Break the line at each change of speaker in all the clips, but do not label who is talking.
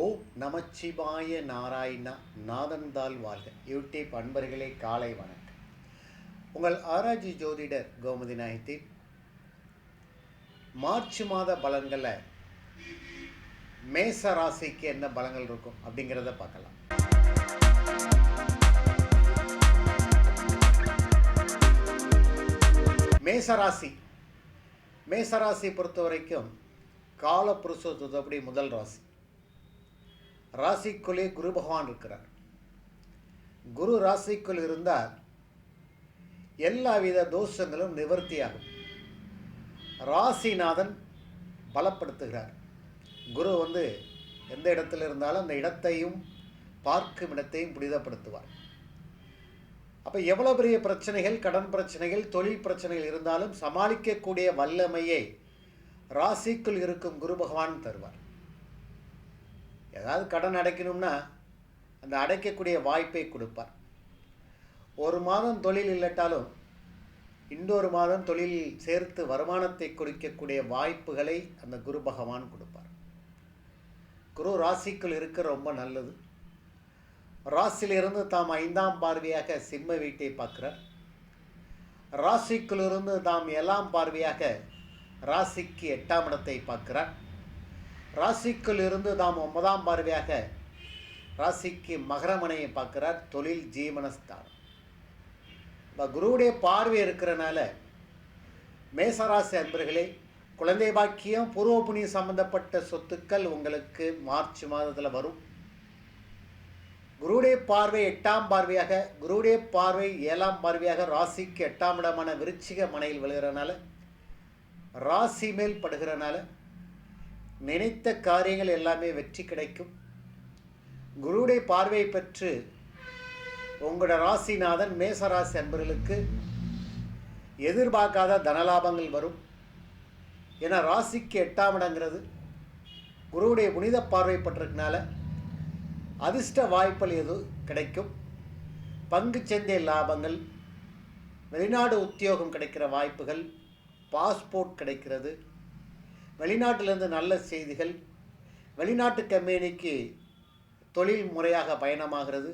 ஓம் நமச்சிவாய நாராயணா நாதன்தால் வாழ்க. யூடியூப் அன்பர்களே காலை வணக்கம். உங்கள் ஆராய்ச்சி ஜோதிடர் கோமதி நாயத்தில் மார்ச் மாத பலன்களை மேச ராசிக்கு என்ன பலங்கள் இருக்கும் அப்படிங்கிறத பார்க்கலாம். மேசராசி மேசராசி பொறுத்த வரைக்கும் காலப்புருஷத்துவப்படி முதல் ராசி. ராசிக்குள்ளே குரு பகவான் இருக்கிறார். குரு ராசிக்குள் இருந்தால் எல்லாவித தோஷங்களும் நிவர்த்தியாகும். ராசிநாதன் பலப்படுத்துகிறார். குரு வந்து எந்த இடத்துல இருந்தாலும் அந்த இடத்தையும் பார்க்கும் இடத்தையும் புனிதப்படுத்துவார். அப்போ எவ்வளோ பெரிய பிரச்சனைகள் கடன் பிரச்சனைகள் தொழில் பிரச்சனைகள் இருந்தாலும் சமாளிக்கக்கூடிய வல்லமையை ராசிக்குள் இருக்கும் குரு பகவான் தருவார். ஏதாவது கடன் அடைக்கணும்னா அந்த அடைக்கக்கூடிய வாய்ப்பை கொடுப்பார். ஒரு மாதம் தொழில் இல்லட்டாலும் இன்னொரு மாதம் தொழிலில் சேர்த்து வருமானத்தை கொடுக்கக்கூடிய வாய்ப்புகளை அந்த குரு பகவான் கொடுப்பார். குரு ராசிக்குள் இருக்க ரொம்ப நல்லது. ராசியிலிருந்து தாம் ஐந்தாம் பார்வையாக சிம்ம வீட்டை பார்க்கிறார். ராசிக்குள்ளிருந்து தாம் ஏழாம் பார்வையாக ராசிக்கு எட்டாம் இடத்தை பார்க்கிறார். ராசிக்குள் இருந்து தாம் ஒன்பதாம் பார்வையாக ராசிக்கு மகரமனையை பார்க்கிறார். தொழில் ஜீவனஸ்தானம். இப்போ குருவுடைய பார்வை இருக்கிறனால மேசராசி அன்பர்களே குழந்தை பாக்கியம் பூர்வ புண்ணியம் சம்பந்தப்பட்ட சொத்துக்கள் உங்களுக்கு மார்ச் மாதத்தில் வரும். குருடைய பார்வை எட்டாம் பார்வையாக குருடைய பார்வை ஏழாம் பார்வையாக ராசிக்கு எட்டாம் இடமான விருச்சிக மனையில் விழுகிறனால ராசி மேல் படுகிறனால நினைத்த காரியங்கள் எல்லாமே வெற்றி கிடைக்கும். குருடைய பார்வை பெற்று உங்களோட ராசிநாதன் மேசராசி அன்பர்களுக்கு எதிர்பார்க்காத தனலாபங்கள் வரும். ஏன்னா ராசிக்கு எட்டாம் இடங்கிறது. குருவுடைய புனித பார்வை பட்டிருக்கனால அதிர்ஷ்ட வாய்ப்புகள் எது கிடைக்கும். பங்கு சந்தை லாபங்கள் வெளிநாடு உத்தியோகம் கிடைக்கிற வாய்ப்புகள் பாஸ்போர்ட் கிடைக்கிறது. வெளிநாட்டிலிருந்து நல்ல செய்திகள் வெளிநாட்டு கம்பெனிக்கு தொழில் முறையாக பயணமாகிறது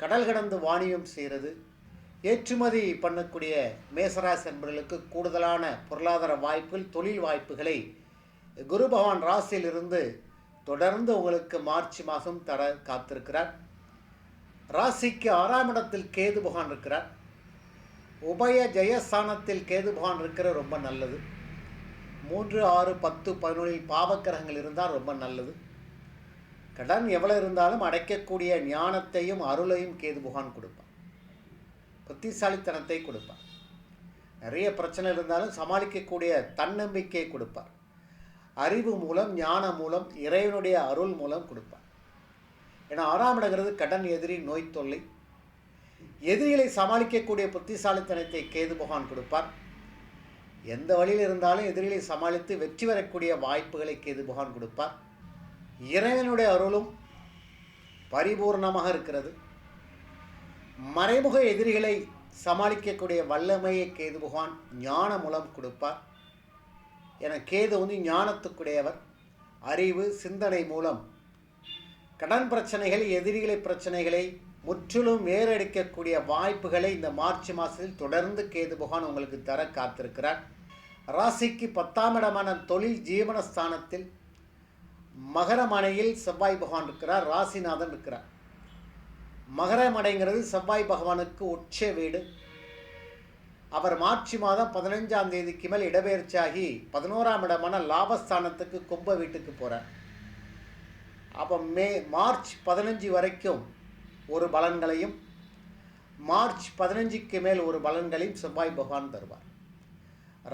கடல் கடந்து வாணியம் செய்கிறது ஏற்றுமதி பண்ணக்கூடிய மேசராசி என்பவர்களுக்கு கூடுதலான பொருளாதார வாய்ப்புகள் தொழில் வாய்ப்புகளை குரு பகவான் ராசியிலிருந்து தொடர்ந்து உங்களுக்கு மார்ச் மாதம் தர காத்திருக்கிறார். ராசிக்கு ஆறாம் இடத்தில் கேது பகவான் இருக்கிறார். உபய ஜெயஸ்தானத்தில் கேது பகவான் இருக்கிற ரொம்ப நல்லது. மூன்று ஆறு பத்து பதினொன்றில் பாவக்கிரகங்கள் இருந்தால் ரொம்ப நல்லது. கடன் எவ்வளோ இருந்தாலும் அடைக்கக்கூடிய ஞானத்தையும் அருளையும் கேது புகான் கொடுப்பான். புத்திசாலித்தனத்தை கொடுப்பார் நிறைய பிரச்சனை இருந்தாலும் சமாளிக்கக்கூடிய தன்னம்பிக்கையை கொடுப்பார். அறிவு மூலம் ஞானம் மூலம் இறைவனுடைய அருள் மூலம் கொடுப்பார். ஏன்னா ஆறாம் இடங்கிறது கடன் எதிரி நோய் தொல்லை. எதிரிகளை சமாளிக்கக்கூடிய புத்திசாலித்தனத்தை கேது பகவான் கொடுப்பார். எந்த வழியில் இருந்தாலும் எதிரிகளை சமாளித்து வெற்றி பெறக்கூடிய வாய்ப்புகளை கேது பகவான் கொடுப்பார். இறைவனுடைய அருளும் பரிபூர்ணமாக இருக்கிறது. மறைமுக எதிரிகளை சமாளிக்கக்கூடிய வல்லமையை கேது பகவான் ஞான மூலம் கொடுப்பார். என கேது வந்து ஞானத்துக்குடையவர். அறிவு சிந்தனை மூலம் கடன் பிரச்சனைகள் எதிரிகளை பிரச்சனைகளை முற்றிலும் வேறடிக்கக்கூடிய வாய்ப்புகளை இந்த மார்ச் மாதத்தில் தொடர்ந்து கேது பகவான் உங்களுக்கு தர காத்திருக்கிறார். ராசிக்கு பத்தாம் இடமான தொழில் ஜீவனஸ்தானத்தில் மகரமனையில் செவ்வாய் பகவான் இருக்கிறார் ராசிநாதன் இருக்கிறார். மகரமடைங்கிறது செவ்வாய் பகவானுக்கு உச்ச வீடு. அவர் மார்ச் மாதம் பதினஞ்சாம் தேதிக்கு மேல் இடப்பெயர்ச்சியாகி பதினோராம் இடமான லாபஸ்தானத்துக்கு கும்ப வீட்டுக்கு போகிறார் அப்போ மே மார்ச் பதினஞ்சு வரைக்கும் ஒரு பலன்களையும் மார்ச் பதினஞ்சுக்கு மேல் ஒரு பலன்களையும் செவ்வாய் பகவான் தருவார்.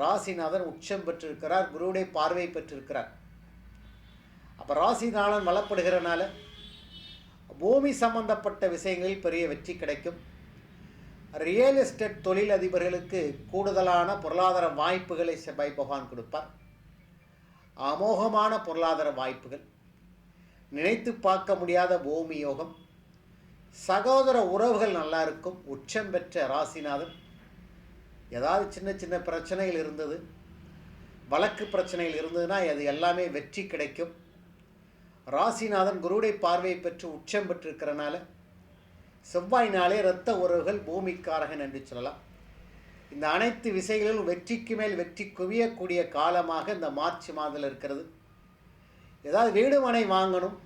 ராசிநாதன் உச்சம் பெற்றிருக்கிறார் குருவுடைய பார்வை பெற்றிருக்கிறார். அப்போ ராசிநாதன் வளப்படுகிறனால பூமி சம்பந்தப்பட்ட விஷயங்களில் பெரிய வெற்றி கிடைக்கும். ரியல் எஸ்டேட் தொழில் அதிபர்களுக்கு கூடுதலான பொருளாதார வாய்ப்புகளை செவ்வாய் பகவான் கொடுப்பார். அமோகமான பொருளாதார வாய்ப்புகள். நினைத்து பார்க்க முடியாத பூமி யோகம். சகோதர உறவுகள் நல்லா இருக்கும் உச்சம் பெற்ற ராசிநாதன். ஏதாவது சின்ன சின்ன பிரச்சனைகள் இருந்தது. வழக்கு பிரச்சனைகள் இருந்ததுன்னா அது எல்லாமே வெற்றி கிடைக்கும். ராசிநாதன் குருடைய பார்வையை பெற்று உச்சம் பெற்றிருக்கிறனால செவ்வாய் நாளே இரத்த உறவுகள் பூமிக்காரகன் என்று சொல்லலாம். இந்த அனைத்து விசைகளிலும் வெற்றிக்கு மேல் வெற்றி குவியக்கூடிய காலமாக இந்த மார்ச் மாதத்தில் இருக்கிறது. ஏதாவது வீடு மனை வாங்கணும்.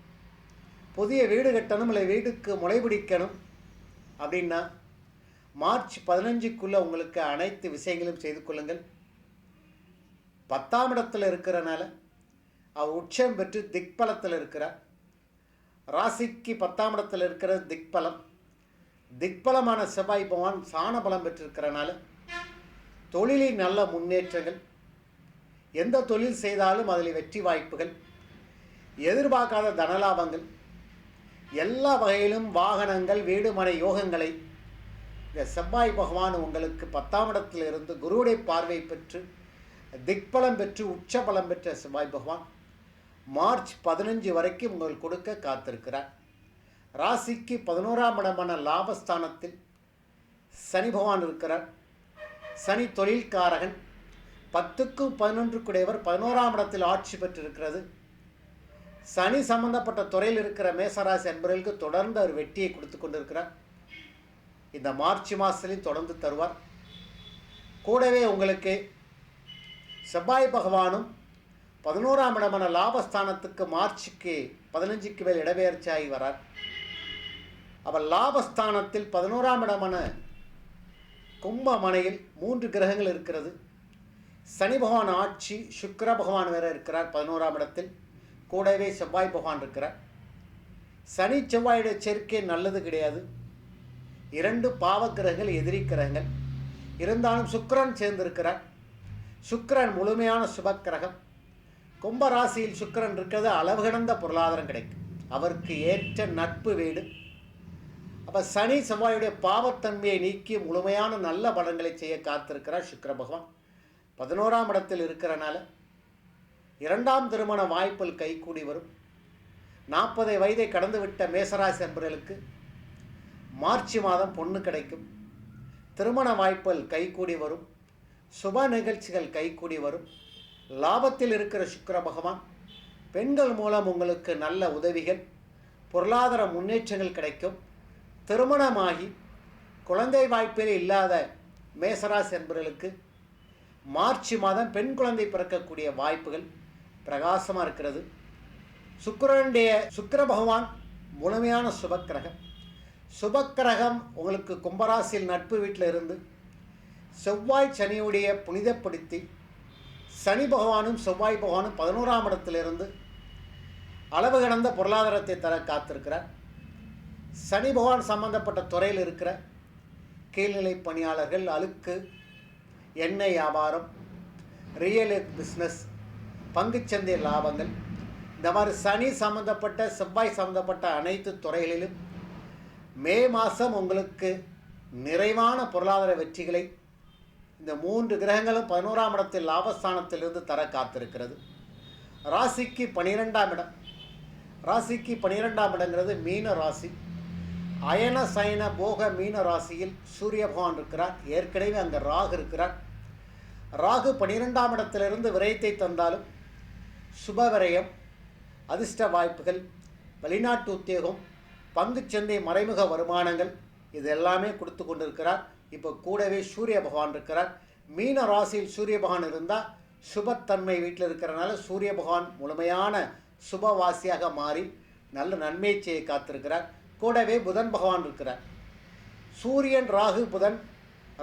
புதிய வீடு கட்டணும் இல்லை வீடுக்கு முளைபிடிக்கணும் அப்படின்னா மார்ச் பதினஞ்சுக்குள்ளே உங்களுக்கு அனைத்து விஷயங்களும் செய்து கொள்ளுங்கள். பத்தாம் இடத்தில் இருக்கிறனால அவர் உச்சம் பெற்று திக்பலத்தில் இருக்கிறார். ராசிக்கு பத்தாம் இடத்தில் இருக்கிற திக்பலம். திக்பலமான செவ்வாய் பகவான் சாண பலம் பெற்றிருக்கிறனால தொழிலில் நல்ல முன்னேற்றங்கள். எந்த தொழில் செய்தாலும் அதில் வெற்றி வாய்ப்புகள். எதிர்பார்க்காத தனலாபங்கள் எல்லா வகையிலும் வாகனங்கள் வீடு மனை யோகங்களை இந்த செவ்வாய் பகவான் உங்களுக்கு பத்தாம் இடத்தில் இருந்து குருவுடைய பார்வை பெற்று திக்பலம் பெற்று உச்ச பலம் பெற்ற செவ்வாய் பகவான் மார்ச் பதினஞ்சு வரைக்கும் உங்கள் கொடுக்க காத்திருக்கிறார். ராசிக்கு பதினோராம் இடமான லாபஸ்தானத்தில் சனி பகவான் இருக்கிறார். சனி தொழில்காரகன் பத்துக்கும் பதினொன்றுக்குடையவர் பதினோராம் இடத்தில் ஆட்சி பெற்றிருக்கிறது. சனி சம்பந்தப்பட்ட துறையில் இருக்கிற மேசராசி என்பவர்களுக்கு தொடர்ந்து அவர் வெற்றியை கொடுத்து கொண்டிருக்கிறார். இந்த மார்ச் மாதத்துலையும் தொடர்ந்து தருவார். கூடவே உங்களுக்கு செவ்வாய் பகவானும் பதினோராம் இடமான லாபஸ்தானத்துக்கு மார்ச்சுக்கு பதினஞ்சுக்கு மேல் இடபெயர்ச்சியாகி வரார். அவர் லாபஸ்தானத்தில் பதினோராம் இடமான கும்பமனையில் மூன்று கிரகங்கள் இருக்கிறது. சனி பகவான் ஆட்சி சுக்கிர பகவான் வேற இருக்கிறார் பதினோராம் இடத்தில். கூடவே செவ்வாய் பகவான் இருக்கிறார். சனி செவ்வாயுடைய சேர்க்கை நல்லது கிடையாது. இரண்டு பாவக்கிரகங்கள் எதிரி கிரகங்கள். இருந்தாலும் சுக்கிரன் சேர்ந்திருக்கிறார். சுக்கிரன் முழுமையான சுபக்கிரகம். கும்பராசியில் சுக்கிரன் இருக்கிறது அளவு கடந்த பொருளாதாரம் கிடைக்கும். அவருக்கு ஏற்ற நட்பு வீடு. அப்போ சனி செவ்வாயுடைய பாவத்தன்மையை நீக்கி முழுமையான நல்ல பலன்களை செய்ய காத்திருக்கிறார் சுக்கர பகவான். பதினோராம் இடத்தில் இருக்கிறனால இரண்டாம் திருமண வாய்ப்பில் கைகூடி வரும். நாற்பதை வயதை கடந்துவிட்ட மேசராசி என்பவர்களுக்கு மார்ச் மாதம் பொண்ணு கிடைக்கும். திருமண வாய்ப்புகள் கைகூடி வரும். சுப நிகழ்ச்சிகள் கைகூடி வரும். லாபத்தில் இருக்கிற சுக்கர பகவான் பெண்கள் மூலம் உங்களுக்கு நல்ல உதவிகள் பொருளாதார முன்னேற்றங்கள் கிடைக்கும். திருமணமாகி குழந்தை வாய்ப்பில் இல்லாத மேசராசி என்பவர்களுக்கு மார்ச் மாதம் பெண் குழந்தை பிறக்கக்கூடிய வாய்ப்புகள். பிரகாசமாக இருக்கிறது. சுக்கரனுடைய சுக்கர பகவான் முழுமையான சுபக்கிரகம். சுபக்கிரகம் உங்களுக்கு கும்பராசியில் நட்பு வீட்டில் இருந்து செவ்வாய் சனியுடைய புனிதப்படுத்தி சனி பகவானும் செவ்வாய் பகவானும் பதினோராம் இடத்திலிருந்து அளவு கடந்த பொருளாதாரத்தை தர காத்திருக்கிறார். சனி பகவான் சம்பந்தப்பட்ட துறையில் இருக்கிற கீழ்நிலை பணியாளர்கள் அழுக்கு எண்ணெய் வியாபாரம் ரியல் பிஸ்னஸ் பங்குச்சந்தை லாபங்கள் இந்த மாதிரி சனி சம்பந்தப்பட்ட செவ்வாய் சம்பந்தப்பட்ட அனைத்து துறைகளிலும் மே மாதம் உங்களுக்கு நிறைவான பொருளாதார வெற்றிகளை இந்த மூன்று கிரகங்களும் பதினோராம் இடத்தில் லாபஸ்தானத்திலிருந்து தர காத்திருக்கிறது. ராசிக்கு பனிரெண்டாம் இடம். ராசிக்கு பனிரெண்டாம் இடங்கிறது மீன ராசி. அயன சயன போக மீன ராசியில் சூரிய பகவான் இருக்கிறார். ஏற்கனவே அங்கே ராகு இருக்கிறார். ராகு பனிரெண்டாம் இடத்திலிருந்து விரயத்தை தந்தாலும் சுப விரயம் அதிர்ஷ்ட வாய்ப்புகள் வெளிநாட்டு உத்தியோகம் பங்குச்சந்தை மறைமுக வருமானங்கள் இது எல்லாமே கொடுத்து கொண்டிருக்கிறார். இப்போ கூடவே சூரிய பகவான் இருக்கிறார். மீன ராசியில் சூரிய பகவான் இருந்தால் சுபத்தன்மை வீட்டில் இருக்கிறனால சூரிய பகவான் முழுமையான சுபவாசியாக மாறி நல்ல நன்மை செய்ய காத்திருக்கிறார். கூடவே புதன் பகவான் இருக்கிறார். சூரியன் ராகு புதன்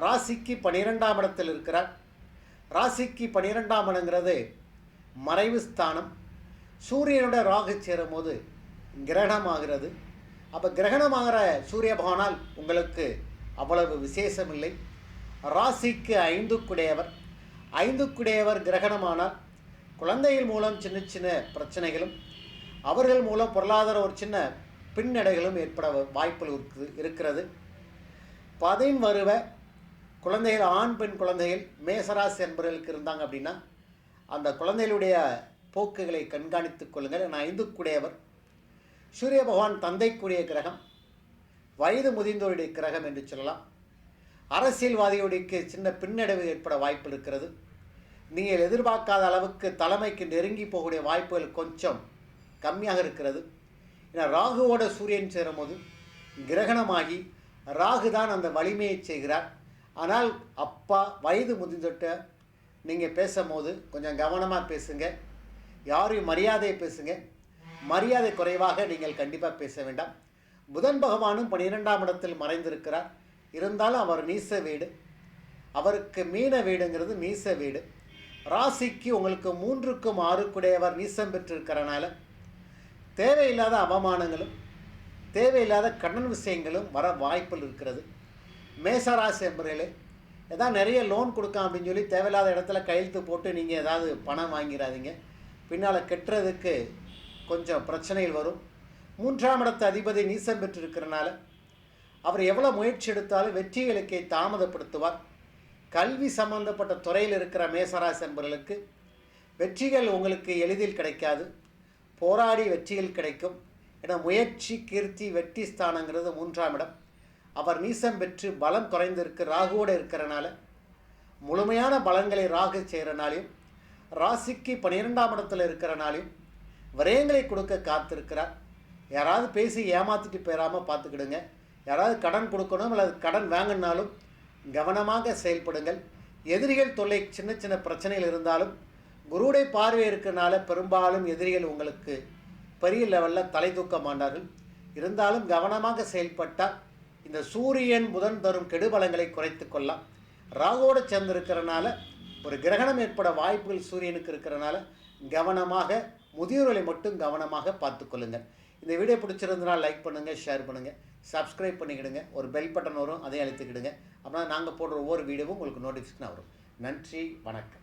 ராசிக்கு பனிரெண்டாம் இடத்தில் இருக்கிறார். ராசிக்கு பனிரெண்டாம் இடங்கிறது மறைவு ஸ்தானம். சூரியனோட ராகு சேரும்போது கிரகணமாகிறது. அப்போ கிரகணமாகிற சூரிய பகவானால் உங்களுக்கு அவ்வளவு விசேஷம் இல்லை ராசிக்கு ஐந்துக்குடையவர். ஐந்துக்குடையவர் கிரகணமானால் குழந்தைகள் மூலம் சின்ன சின்ன பிரச்சனைகளும் அவர்கள் மூலம் பொருளாதார ஒரு சின்ன பின்னடைகளும் ஏற்பட வாய்ப்புகள் இருக்குது இருக்கிறது. பதின் வருவ குழந்தைகள் ஆண் பெண் குழந்தைகள் மேசராசி என்பவர்களுக்கு இருந்தாங்க அப்படின்னா அந்த குழந்தைகளுடைய போக்குகளை கண்காணித்துக் கொள்ளுங்கள் நான் ஐந்துக்குடையவர். சூரிய பகவான் தந்தைக்குரிய கிரகம் வயது முதிர்ந்தோருடைய கிரகம் என்று சொல்லலாம். அரசியல்வாதிகளுடைய சின்ன பின்னடைவு ஏற்பட வாய்ப்பு இருக்கிறது. நீங்கள் எதிர்பார்க்காத அளவுக்கு தலைமைக்கு நெருங்கி போகக்கூடிய வாய்ப்புகள் கொஞ்சம் கம்மியாக இருக்கிறது. ஏன்னா ராகுவோட சூரியன் சேரும்போது கிரகணமாகி ராகு தான் அந்த வலிமையை செய்கிறார். ஆனால் அப்பா வயது முதிர்ந்துட்ட நீங்கள் பேசும்போது கொஞ்சம் கவனமாக பேசுங்க. யாரையும் மரியாதையை பேசுங்க. மரியாதை குறைவாக நீங்கள் கண்டிப்பாக பேச வேண்டாம். புதன் பகவானும் பன்னிரெண்டாம் இடத்தில் மறைந்திருக்கிறார். இருந்தாலும் அவர் நீச வீடு. அவருக்கு மீன வீடுங்கிறது நீச வீடு. ராசிக்கு உங்களுக்கு மூன்றுக்கும் ஆறுக்குடையவர் நீசம் பெற்றிருக்கிறனால தேவையில்லாத அவமானங்களும் தேவையில்லாத கடன் விஷயங்களும் வர வாய்ப்பில் இருக்கிறது. மேசராசி என்பர்களே ஏதாவது நிறைய லோன் கொடுக்கலாம் அப்படின்னு சொல்லி தேவையில்லாத இடத்துல கையெழுத்து போட்டு நீங்கள் ஏதாவது பணம் வாங்கிடாதீங்க. பின்னால் கெட்டுறதுக்கு கொஞ்சம் பிரச்சனைகள் வரும். மூன்றாம் இடத்து அதிபதி நீசம் பெற்றிருக்கிறனால அவர் எவ்வளோ முயற்சி எடுத்தாலும் வெற்றிகளுக்கே தாமதப்படுத்துவார். கல்வி சம்பந்தப்பட்ட துறையில் இருக்கிற மேசராசி என்பவர்களுக்கு வெற்றிகள் உங்களுக்கு எளிதில் கிடைக்காது. போராடி வெற்றிகள் கிடைக்கும். என முயற்சி கீர்த்தி வெற்றி ஸ்தானங்கிறது மூன்றாம் இடம். அவர் நீசம் பெற்று பலம் குறைந்திருக்கு ராகுவோடு இருக்கிறனால முழுமையான பலன்களை ராகு செய்கிறனாலையும் ராசிக்கு பன்னிரெண்டாம் இடத்துல இருக்கிறனாலையும் விரயங்களை கொடுக்க காத்திருக்கிறார். யாராவது பேசி ஏமாற்றிட்டு போயிடாமல் பார்த்துக்கிடுங்க. யாராவது கடன் கொடுக்கணும் அல்லது கடன் வாங்கினாலும் கவனமாக செயல்படுங்கள். எதிரிகள் தொல்லை சின்ன சின்ன பிரச்சனைகள் இருந்தாலும் குருடை பார்வை இருக்கிறனால பெரும்பாலும் எதிரிகள் உங்களுக்கு பெரிய லெவலில் தலை தூக்க மாட்டார்கள். இருந்தாலும் கவனமாக செயல்பட்டால் இந்த சூரியன் புதன் தரும் கெடுபலங்களை குறைத்து கொள்ளலாம். ராகோடு சேர்ந்திருக்கிறனால ஒரு கிரகணம் ஏற்பட வாய்ப்புகள் சூரியனுக்கு இருக்கிறனால கவனமாக முதியோர்களை மட்டும் கவனமாக பார்த்துக்கொள்ளுங்கள் இந்த வீடியோ பிடிச்சிருந்தனால் லைக் பண்ணுங்கள் ஷேர் பண்ணுங்கள் சப்ஸ்கிரைப் பண்ணிக்கிடுங்க ஒரு பெல் பட்டன் வரும் அதையும் அழுத்திக்கிடுங்க. அப்படின்னா நாங்கள் போடுற ஒவ்வொரு வீடியோவும் உங்களுக்கு நோட்டிஃபிகேஷன் வரும். நன்றி வணக்கம்.